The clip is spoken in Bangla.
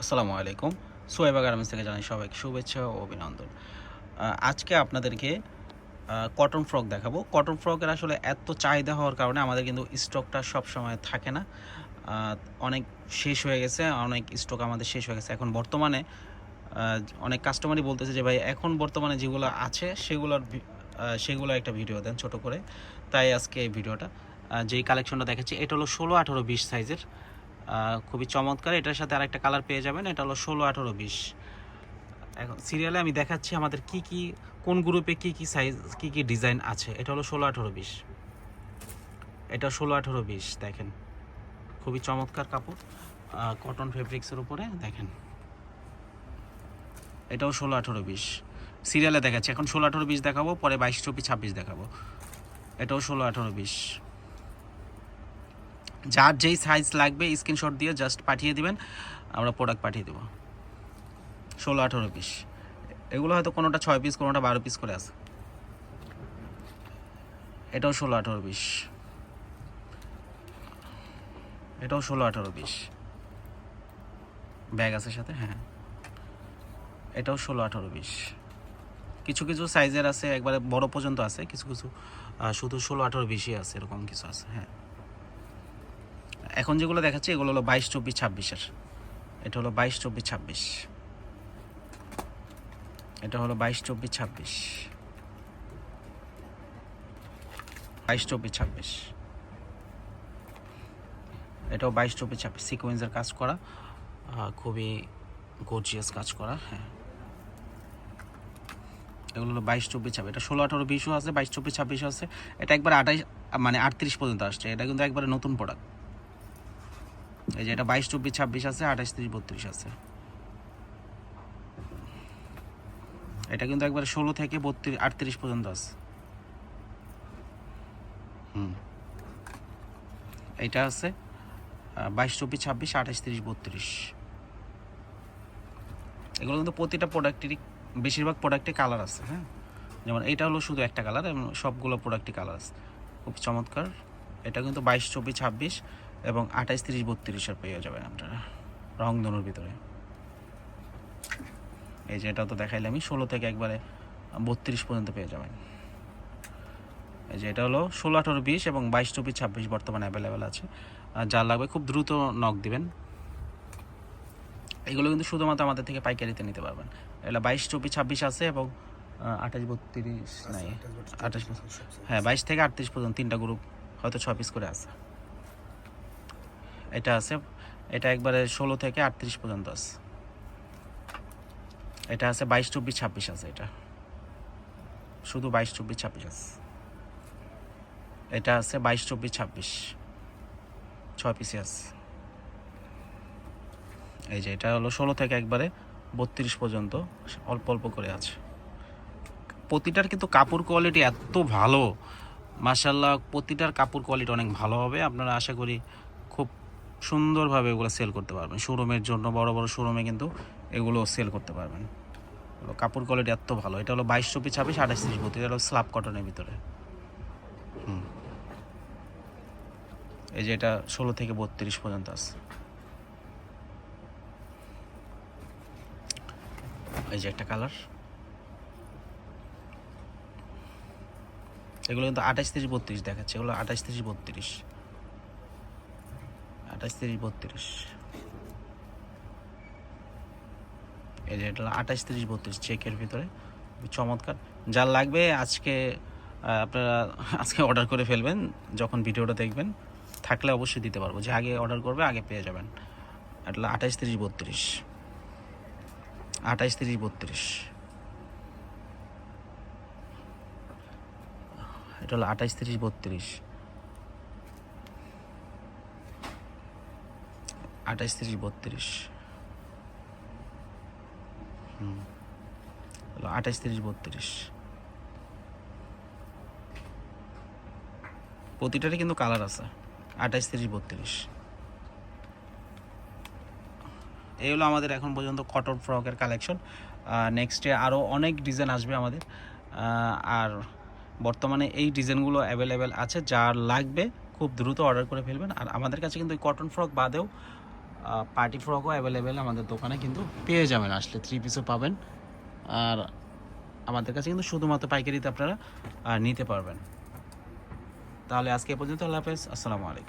আসসালামু আলাইকুম। সোয়েবা গার্মেন্টস থেকে জানাই সবাইকে শুভেচ্ছা ও অভিনন্দন। আজকে আপনাদেরকে কটন ফ্রক দেখাবো। কটন ফ্রকের আসলে এত চাহিদা হওয়ার কারণে আমাদের কিন্তু স্টকটা সব সময় থাকে না। অনেক শেষ হয়ে গেছে, অনেক স্টক আমাদের শেষ হয়ে গেছে। এখন বর্তমানে অনেক কাস্টমারই বলতেছে যে, ভাই, এখন বর্তমানে যেগুলো আছে, সেগুলোর সেগুলো একটা ভিডিও দেন ছোট করে। তাই আজকে এই ভিডিওটা যেই কালেকশনটা দেখাচ্ছি, এটা হলো ষোলো আঠারো বিশ সাইজের খুবই চমৎকার। এটার সাথে আরেকটা কালার পেয়ে যাবেন। এটা হলো ষোলো, আঠারো, বিশ। এখন সিরিয়ালে আমি দেখাচ্ছি আমাদের কি কি, কোন গ্রুপে কি কি সাইজ কি কি ডিজাইন আছে। এটা হলো ষোলো, আঠারো, বিশ। এটা ষোলো, আঠারো, বিশ, দেখেন। খুবই চমৎকার কাপড়। কটন ফেব্রিক্সের উপরে, দেখেন। এটাও ষোলো, আঠারো, বিশ। সিরিয়ালে দেখাচ্ছি। এখন ষোলো, আঠারো, বিশ দেখাবো, পরে বাইশ, চব্বিশ, ছাব্বিশ দেখাবো। এটাও ষোলো, আঠারো, বিশ। যার যেই সাইজ লাগবে স্ক্রিনশট দিয়ে জাস্ট পাঠিয়ে দিবেন, আমরা প্রোডাক্ট পাঠিয়ে দেবো। ষোলো, আঠেরো পিস এগুলো হয়তো কোনোটা ছয় পিস কোনোটা বারো পিস করে আছে। এটাও ষোলো, আঠেরো পিস এটাও ষোলো, আঠেরো পিস ব্যাগ আছে সাথে হ্যাঁ। এটাও ষোলো, আঠেরো পিস কিছু কিছু সাইজের আছে, একবারে বড় পর্যন্ত আছে, কিছু কিছু শুধু ষোলো, আঠেরো বেশি আছে, এরকম কিছু আছে হ্যাঁ। এখন যেগুলো দেখাচ্ছি, এগুলো হলো বাইশ, চব্বিশ, ছাব্বিশের। এটা হলো বাইশ, চব্বিশ, ছাব্বিশ। এটা হলো বাইশ, চব্বিশ, ছাব্বিশ। বাইশ, চব্বিশ, ছাব্বিশ। এটাও বাইশ, চব্বিশ, ছাব্বিশ। সিকোয়েন্সের কাজ করা খুবই গর্জিয়াস কাজ করা হ্যাঁ। এগুলো হলো বাইশ, চব্বিশ, ছাব্বিশ। এটা ষোলো, আঠারো, বিশও আছে, বাইশ, চব্বিশ, ছাব্বিশও আছে। এটা একবার আঠাইশ মানে আটত্রিশ পর্যন্ত আসছে। এটা কিন্তু একবারে নতুন প্রোডাক্ট এই যে এটা বাইশ, চব্বিশ, ছাব্বিশ আছে, আঠাশ, তিরিশ, বত্রিশ আছে। এটা কিন্তু একবারে ষোলো থেকে বত্রিশ, আটত্রিশ পর্যন্ত আছে। হুম। এইটা আছে বাইশ, চব্বিশ, ছাব্বিশ, আঠাশ, তিরিশ, বত্রিশ। এগুলো কিন্তু প্রতিটা প্রোডাক্টেরই বেশিরভাগ প্রোডাক্টে কালার আছে হ্যাঁ? যেমন এটা হলো শুধু একটা কালার এবং সবগুলো প্রোডাক্টে কালার আছে। খুব চমৎকার। এটা কিন্তু বাইশ, চব্বিশ, ছাব্বিশ এবং আঠাশ তিরিশ বত্রিশের পেয়ে যাবেন আপনারা রংধনুর ভিতরে। এই যে এটাও তো দেখাইলে আমি ষোলো থেকে একবারে বত্রিশ পর্যন্ত পেয়ে যাবেন। এই যে এটা হলো ষোলো আঠারো বিশ এবং বাইশ চব্বিশ ছাব্বিশ বর্তমানে অ্যাভেলেবেল আছে। আর যা লাগবে খুব দ্রুত নক দিবেন। এগুলো কিন্তু শুধুমাত্র আমাদের থেকে পাইকারিতে নিতে পারবেন। এগুলো বাইশ চব্বিশ ছাব্বিশ আছে এবং আঠাশ বত্রিশ নাই আঠাশ হ্যাঁ বাইশ থেকে আটত্রিশ পর্যন্ত তিনটা গ্রুপ হয়তো ছ পিস করে আছে। এটা আছে, এটা একবারে ষোলো থেকে আটত্রিশ পর্যন্ত আছে। এটা আছে বাইশ, চব্বিশ, ছাব্বিশ আছে এটা। শুধু বাইশ, চব্বিশ, ছাব্বিশ আছে। এটা আছে বাইশ, চব্বিশ, ছাব্বিশ। ছয় পিসে আছে। এই যে এটা হলো ষোলো থেকে একবারে বত্রিশ পর্যন্ত, অল্প অল্প করে আছে। প্রতিটার কিন্তু কাপড় কোয়ালিটি এত ভালো। মাসাল্লাহ প্রতিটার কাপড় কোয়ালিটি অনেক ভালো হবে। আপনারা আশা করি সুন্দরভাবে এগুলো সেল করতে পারবেন। শোরুমের জন্য বড় বড় শোরুমে কিন্তু এগুলো সেল করতে পারবেন। কাপড় কোয়ালিটি এত ভালো। এটা হলো বাইশ চব্বিশ, ছাব্বিশ, আঠাশ, তিরিশ, বত্রিশ। এটা হলো স্লাব কটনের ভিতরে। এই যে এটা ষোলো থেকে বত্রিশ পর্যন্ত আছে। এই যে একটা কালার এগুলো কিন্তু আঠাশ, তিরিশ, বত্রিশ দেখাচ্ছে। এগুলো আঠাশ, তিরিশ, বত্রিশ। আঠাশ, তিরিশ, বত্রিশ। এই যে এটা আঠাশ, তিরিশ, বত্রিশ চেকের ভিতরে। চমৎকার। যা লাগবে আজকে আপনারা আজকে অর্ডার করে ফেলবেন, যখন ভিডিওটা দেখবেন। থাকলে অবশ্যই দিতে পারব। যে আগে অর্ডার করবে, আগে পেয়ে যাবেন। এটা আঠাশ, তিরিশ, বত্রিশ। আঠাশ, তিরিশ, বত্রিশ। এটা হলো আঠাশ, তিরিশ, বত্রিশ। আঠাশ তিরিশ, বত্রিশ। হুম। আঠাশ তিরিশ, বত্রিশ। প্রতিটারই কিন্তু কালার আছে। আঠাশ তিরিশ, বত্রিশ। এই হলো আমাদের এখন পর্যন্ত কটন ফ্রকের কালেকশন। নেক্সটে আরও অনেক ডিজাইন আসবে আমাদের। আর বর্তমানে এই ডিজাইনগুলো অ্যাভেলেবেল আছে। যার লাগবে খুব দ্রুত অর্ডার করে ফেলবেন। আর আমাদের কাছে কিন্তু কটন ফ্রক বাদেও পার্টি ফ্রকও অ্যাভেলেবেল আমাদের দোকানে কিন্তু পেয়ে যাবেন, আসলে থ্রি পিসও পাবেন। আর আমাদের কাছে কিন্তু শুধুমাত্র পাইকারিতে আপনারা নিতে পারবেন। তাহলে আজকে পর্যন্ত, আল্লাহ হাফেজ, আসসালামু আলাইকুম।